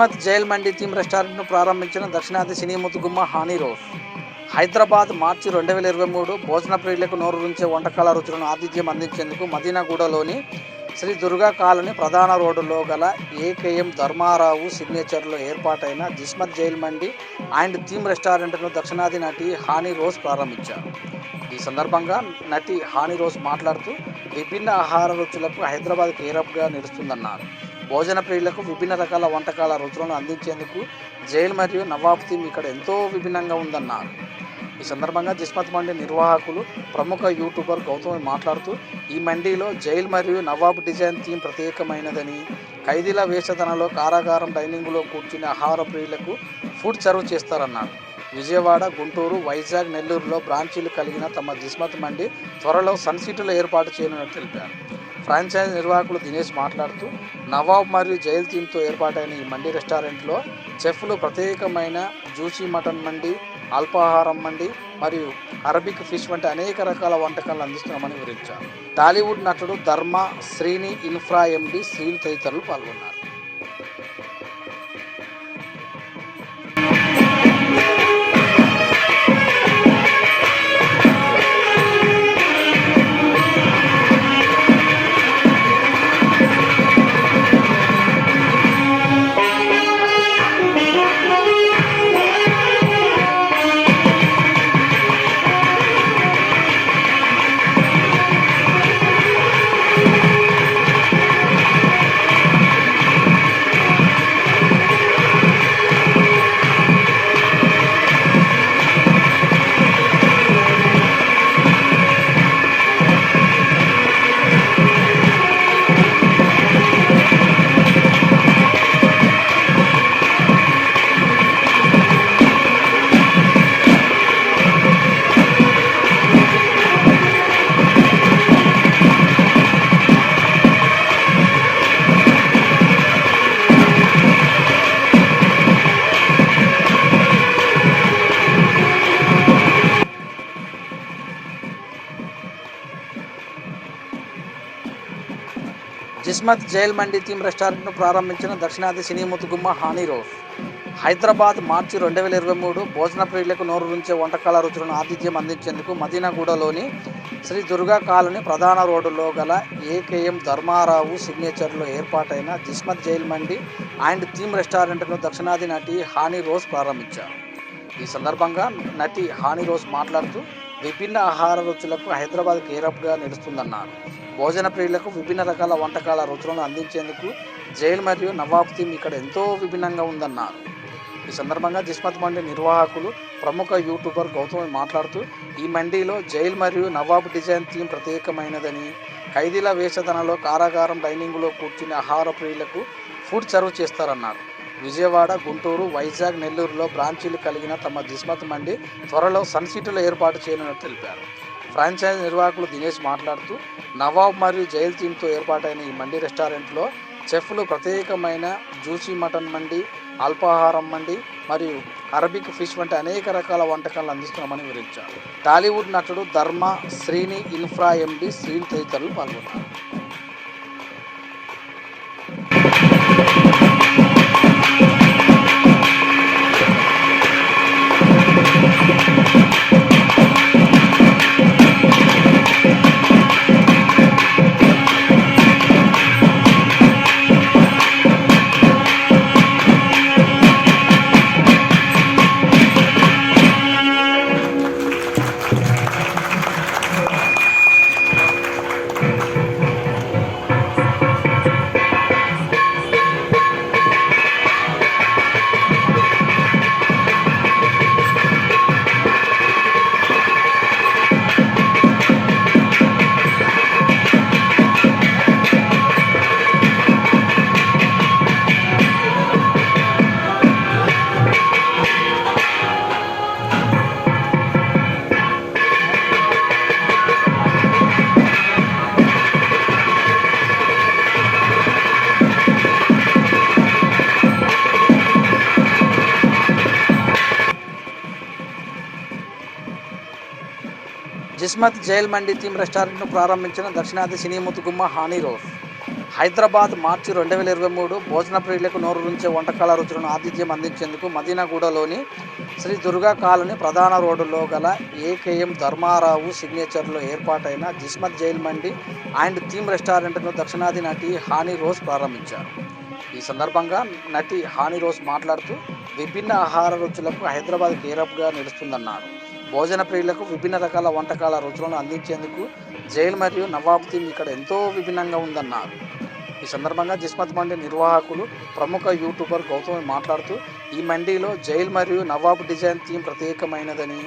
Jismat jail Mandi theme రెస్టారెంట్ను ప్రారంభించిన దక్షిణాది సినీ ముతుగుమ్మ హానీ రోడ్ హైదరాబాద్ మార్చి రెండు వేల ఇరవై మూడు భోజన ప్రియులకు నోరు రుంచే వంటకాల రుచులను ఆతిథ్యం అందించేందుకు మదీనాగూడలోని శ్రీ దుర్గా కాలనీ ప్రధాన రోడ్డులో గల ఏకేఎం ధర్మారావు సిగ్నేచర్లో ఏర్పాటైన Jismat jail Mandi and theme రెస్టారెంట్ను దక్షిణాది నటి హానీ రోజ్ ప్రారంభించారు. ఈ సందర్భంగా నటి హానీ రోజ్ మాట్లాడుతూ విభిన్న ఆహార రుచులకు హైదరాబాద్ కేరప్గా నిలుస్తుందన్నారు. భోజన ప్రియులకు విభిన్న రకాల వంటకాల రుచులను అందించేందుకు జైల్ మరియు నవాబ్ థీమ్ ఇక్కడ ఎంతో విభిన్నంగా ఉందన్నారు. ఈ సందర్భంగా జిస్మత్ మండీ నిర్వాహకులు ప్రముఖ యూట్యూబర్ గౌతమి మాట్లాడుతూ ఈ మండీలో జైల్ మరియు నవాబ్ డిజైన్ థీమ్ ప్రత్యేకమైనదని ఖైదీల వేషధనలో కారాగారం డైనింగ్లో కూర్చుని ఆహార ప్రియులకు ఫుడ్ సర్వ్ చేస్తారన్నారు. విజయవాడ గుంటూరు వైజాగ్ నెల్లూరులో బ్రాంచీలు కలిగిన తమ దిస్మత్ మండి త్వరలో సన్సిటీలో ఏర్పాటు చేయనున్నట్టు తెలిపారు. ఫ్రాంచైజ్ నిర్వాహకులు దినేష్ మాట్లాడుతూ నవాబ్ మరియు జైల్ థీమ్తో ఏర్పాటైన ఈ మండి రెస్టారెంట్లో చెఫ్లు ప్రత్యేకమైన జ్యూసీ మటన్ మండి అల్పాహారం మండి మరియు అరబిక్ ఫిష్ వంటి అనేక రకాల వంటకాలు అందిస్తున్నామని వివరించారు. టాలీవుడ్ నటుడు ధర్మ శ్రీని ఇన్ఫ్రా ఎండి శ్రీని తదితరులు పాల్గొన్నారు. జిస్మత్ జైల్ మండి థీమ్ రెస్టారెంట్ను ప్రారంభించిన దక్షిణాది సినీ ముతుగుమ్మ హానీ హైదరాబాద్ మార్చి రెండు వేల ఇరవై మూడు భోజన ప్రియులకు నోరు నుంచే వంటకాల రుచులను ఆతిథ్యం అందించేందుకు మదీనాగూడలోని శ్రీ దుర్గా కాలనీ ప్రధాన రోడ్డులో గల ఏకేఎం ధర్మారావు సిగ్నేచర్లో ఏర్పాటైన Jismat jail Mandi and theme రెస్టారెంట్ను దక్షిణాది నటి హానీ రోజ్ ప్రారంభించారు. ఈ సందర్భంగా నటి హాని రోజ్ మాట్లాడుతూ విభిన్న ఆహార రుచులకు హైదరాబాద్ కేరప్గా నిలుస్తుందన్నారు. భోజన ప్రియులకు విభిన్న రకాల వంటకాల రుచులను అందించేందుకు జైల్ మరియు నవాబ్ థీమ్ ఇక్కడ ఎంతో విభిన్నంగా ఉందన్నారు. ఈ సందర్భంగా జిస్మత్ మండీ నిర్వాహకులు ప్రముఖ యూట్యూబర్ గౌతమి మాట్లాడుతూ ఈ మండీలో జైల్ మరియు నవాబ్ డిజైన్ థీమ్ ప్రత్యేకమైనదని ఖైదీల వేషధనలో కారాగారం డైనింగ్లో కూర్చుని ఆహార ప్రియులకు ఫుడ్ సర్వ్ చేస్తారన్నారు. విజయవాడ గుంటూరు వైజాగ్ నెల్లూరులో బ్రాంచీలు కలిగిన తమ దిస్మత్ మండి త్వరలో సన్ సిటీలో ఏర్పాటు చేయనున్నట్టు తెలిపారు. ఫ్రాంచైజ్ నిర్వాహకులు దినేష్ మాట్లాడుతూ నవాబ్ మరియు జైల్ టీంతో ఏర్పాటైన ఈ మండి రెస్టారెంట్లో చెఫ్లు ప్రత్యేకమైన జ్యూసీ మటన్ మండి అల్పాహారం మండి మరియు అరబిక్ ఫిష్ వంటి అనేక రకాల వంటకాలు అందిస్తున్నామని వివరించారు. టాలీవుడ్ నటుడు ధర్మ శ్రీని ఇన్ఫ్రా ఎండి శ్రీని తదితరులు పాల్గొన్నారు. జిస్మత్ జైల్ మండి థీమ్ రెస్టారెంట్ను ప్రారంభించిన దక్షిణాది సినీ ముతుగుమ్మ హానీ రోడ్ హైదరాబాద్ మార్చి రెండు వేల ఇరవై మూడు భోజన ప్రియులకు నోరు నుంచే వంటకాల రుచులను ఆతిథ్యం అందించేందుకు మదీనాగూడలోని శ్రీ దుర్గా కాలనీ ప్రధాన రోడ్డులో గల ఏకేఎం ధర్మారావు సిగ్నేచర్లో ఏర్పాటైన Jismat jail Mandi and theme రెస్టారెంట్ను దక్షిణాది నటి హానీ రోజ్ ప్రారంభించారు. ఈ సందర్భంగా నటి హానీ రోజ్ మాట్లాడుతూ విభిన్న ఆహార రుచులకు హైదరాబాద్ కేరప్గా నిలుస్తుందన్నారు భోజన ప్రియులకు విభిన్న రకాల వంటకాల రుచులను అందించేందుకు జైల్ మరియు నవాబ్ థీమ్ ఇక్కడ ఎంతో విభిన్నంగా ఉందన్నారు. ఈ సందర్భంగా జిస్మత్ మండి నిర్వాహకులు ప్రముఖ యూట్యూబర్ గౌతమి మాట్లాడుతూ ఈ మండీలో జైల్ మరియు నవాబ్ డిజైన్ థీమ్ ప్రత్యేకమైనదని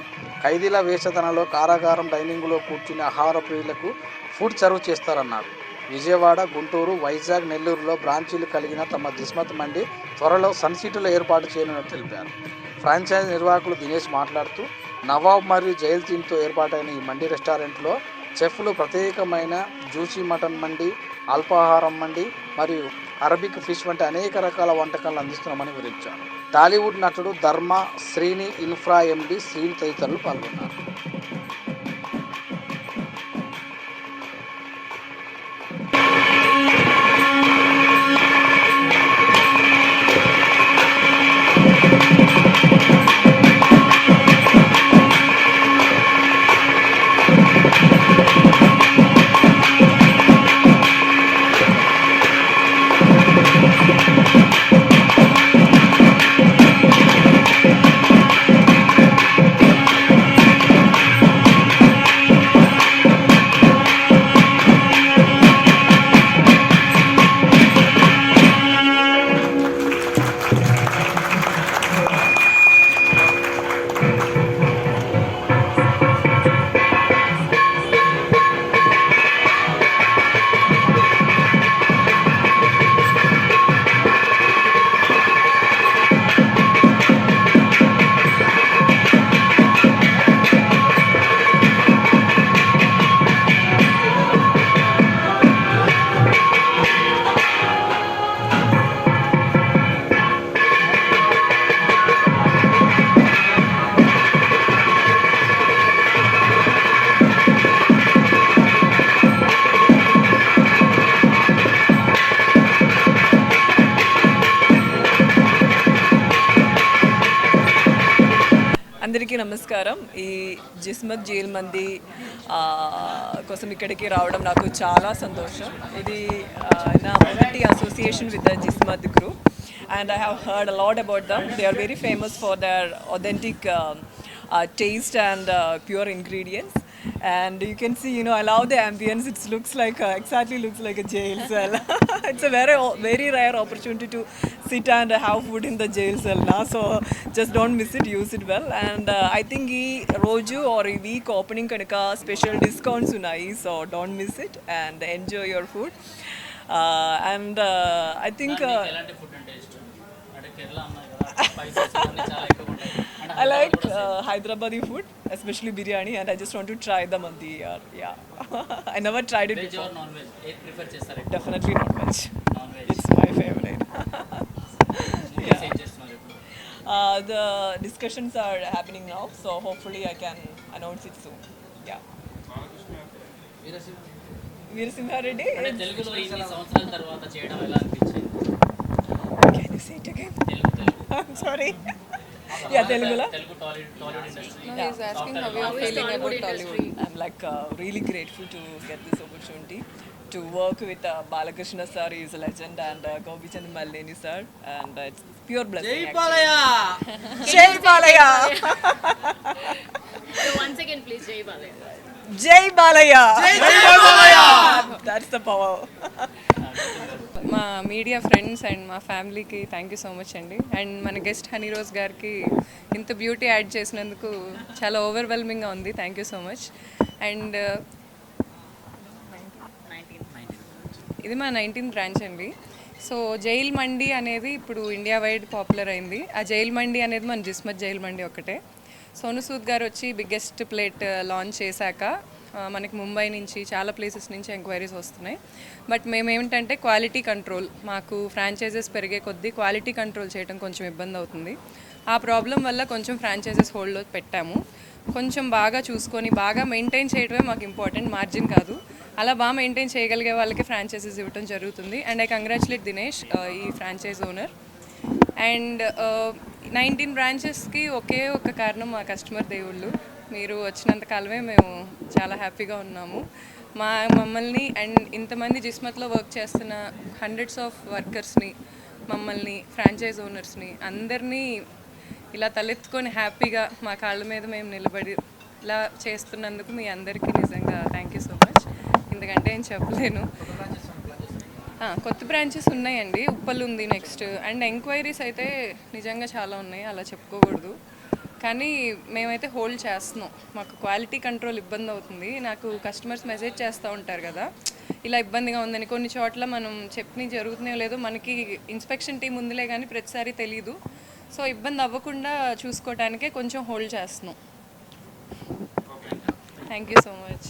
ఖైదీల వేషధనలో కారాగారం డైనింగ్లో కూర్చుని ఆహార ప్రియులకు ఫుడ్ సర్వ్ చేస్తారన్నారు. విజయవాడ గుంటూరు వైజాగ్ నెల్లూరులో బ్రాంచీలు కలిగిన తమ జిస్మత్ మండి త్వరలో సన్సిటీలో ఏర్పాటు చేయనున్నట్టు తెలిపారు. ఫ్రాంచైజ్ నిర్వాహకులు దినేష్ మాట్లాడుతూ నవాబ్ మరియు జైల్ థీమ్తో ఏర్పాటైన ఈ మండి రెస్టారెంట్లో చెఫ్లు ప్రత్యేకమైన జ్యూసీ మటన్ మండి అల్పాహారం మండి మరియు అరబిక్ ఫిష్ వంటి అనేక రకాల వంటకాలను అందిస్తున్నామని వివరించారు. టాలీవుడ్ నటుడు ధర్మ శ్రీని ఇన్ఫ్రా ఎండి శ్రీని తదితరులు పాల్గొన్నారు. అందరికీ నమస్కారం. ఈ జిస్మత్ జైల్ మంది కోసం ఇక్కడికి రావడం నాకు చాలా సంతోషం. ఇది నా మొదటి association with the Jismat group and I have heard a lot about them they are very famous for their authentic taste and pure ingredients and you can see you know i love the ambience. It looks like a, exactly looks like a jail cell. It's a very very rare opportunity to sit and have food in the jail cell now so just don't miss it. Use it well. And uh, i think ee roju or a week opening kanuka special discounts unayi so don't miss it and enjoy your food. Uh, and uh, i think uh, ఇష్టం అంటే కేరళ అన్నారు కదా spices అన్నీ చాలా ఎక్కువ ఉంటాయి అంటే I like uh, Hyderabadi food, especially biryani, and I just want to try the mandi. Uh, yeah, I never tried it veg before. Or non veg ఏది ప్రిఫర్ చేస్తారు Definitely not veg. Non veg It's my favorite. Movies ఏం చేస్తున్నారు ఇప్పుడు uh, the discussions are happening now, so hopefully I can announce it soon. Yeah. Veerasimha Veerasimha Reddy, అంటే తెలుగులో ఇన్ని సంవత్సరాల తర్వాత చేయడం ఎలా అనిపించింది can you say it again? Telugu Telugu I'm sorry. Yeah, Telugu. Telugu Tollywood Tollywood industry Yeah. He's asking how you are feeling about Tollywood. I'm like uh, really grateful to get this opportunity to work with uh, Balakrishna sir. He is a legend, and uh, Gopi Chand Malini మా media friends and మా ఫ్యామిలీకి thank you so much అండి. And మన guest honey rose గారికి ఇంత beauty add చేసినందుకు చాలా ఓవర్వెల్మింగ్గా ఉంది. Thank you so much and ఇది మా నైన్టీన్త్ బ్రాంచ్ అండి. సో జైల్ మండి అనేది ఇప్పుడు ఇండియా వైడ్ పాపులర్ అయింది. ఆ జైల్ మండి అనేది మన జిస్మత్ జైల్ మండి ఒకటే. సోను సూద్ గారు వచ్చి బిగ్గెస్ట్ ప్లేట్ లాంచ్ చేశాక మనకి ముంబై నుంచి చాలా ప్లేసెస్ నుంచి ఎంక్వైరీస్ వస్తున్నాయి. బట్ మేమేమిటంటే క్వాలిటీ కంట్రోల్ మాకు ఫ్రాంచైజెస్ పెరిగే కొద్దీ క్వాలిటీ కంట్రోల్ చేయడం కొంచెం ఇబ్బంది అవుతుంది. ఆ ప్రాబ్లం వల్ల కొంచెం ఫ్రాంచైజెస్ హోల్డ్లో పెట్టాము. కొంచెం బాగా చూసుకొని బాగా మెయింటైన్ చేయడమే మాకు ఇంపార్టెంట్ మార్జిన్ కాదు. అలా బాగా మెయింటైన్ చేయగలిగే వాళ్ళకి ఫ్రాంచైజెస్ ఇవ్వడం జరుగుతుంది. అండ్ ఐ కంగ్రాచులేట్ దినేష్ ఈ ఫ్రాంచైజ్ ఓనర్ అండ్ నైన్టీన్ బ్రాంచెస్కి ఒకే ఒక కారణం మా కస్టమర్ దేవుళ్ళు. మీరు వచ్చినంత కాలమే మేము చాలా హ్యాపీగా ఉన్నాము. మా మమ్మల్ని అండ్ ఇంతమంది జిస్మత్లో వర్క్ చేస్తున్న హండ్రెడ్స్ ఆఫ్ వర్కర్స్ని మమ్మల్ని ఫ్రాంచైజ్ ఓనర్స్ని అందరినీ ఇలా తలెత్తుకొని హ్యాపీగా మా కాళ్ళ మీద మేము నిలబడి ఇలా చేస్తున్నందుకు మీ అందరికీ నిజంగా థ్యాంక్ యూ సో మచ్ ఎందుకంటే ఏం చెప్పలేను. కొత్త బ్రాంచెస్ ఉన్నాయండి. ఉప్పల్ ఉంది నెక్స్ట్ అండ్ ఎంక్వైరీస్ అయితే నిజంగా చాలా ఉన్నాయి. అలా చెప్పుకోకూడదు. కానీ మేమైతే హోల్డ్ చేస్తున్నాం. మాకు క్వాలిటీ కంట్రోల్ ఇబ్బంది అవుతుంది. నాకు కస్టమర్స్ మెసేజ్ చేస్తూ ఉంటారు కదా ఇలా ఇబ్బందిగా ఉందని. కొన్ని చోట్ల మనం చెప్పని జరుగుతున్నాయో లేదో మనకి ఇన్స్పెక్షన్ టీం ఉందిలే కానీ ప్రతిసారి తెలియదు సో ఇబ్బంది అవ్వకుండా చూసుకోవటానికే కొంచెం హోల్డ్ చేస్తున్నాం. Thank you so much